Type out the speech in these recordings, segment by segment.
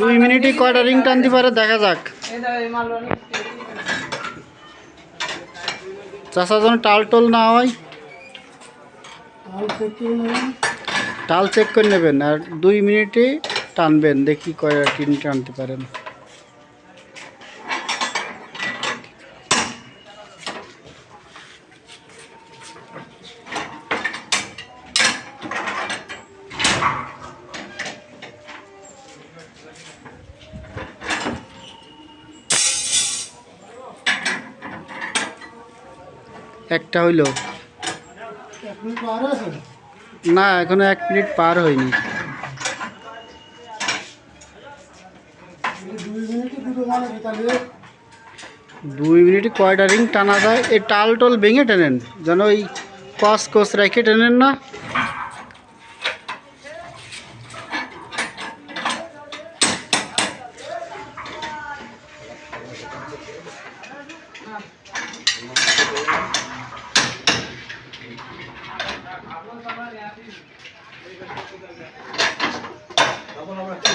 দুই মিনিটই কয়টা রিং টানতে পারে দেখা যাক। চাষা যেন টাল টোল না হয়। টাল চেক করে নেবেন আর দুই মিনিটে টানবেন দেখি কয়টা টিন টানতে পারেন। একটা হইল। না, এখনও এক মিনিট পার হয়নি। দুই মিনিটে কয়টা রিং টানা যায়? এই টাল টল ভেঙে টেনেন। যেন ওই কস কস রেখে টেনেন না। দুটো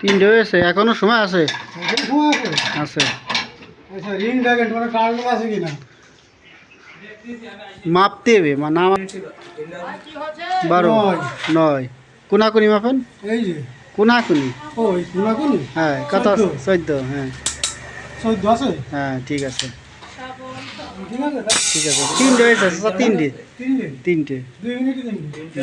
তিনটে হয়েছে? এখনও সময় আছে। আছে? মাপতে হবে না বারো নয়। কোনাকুনি মাপেন? এই যে। কোনাকুনি? ওই কোনাকুনি? হ্যাঁ কত চোদ্দ। চোদ্দ হ্যাঁ। চোদ্দ আছে? হ্যাঁ ঠিক আছে। ঠিক আছে ঠিক আছে তিনটে হয়েছে তিনটে। তিনটে। তিনটে। তিনটে।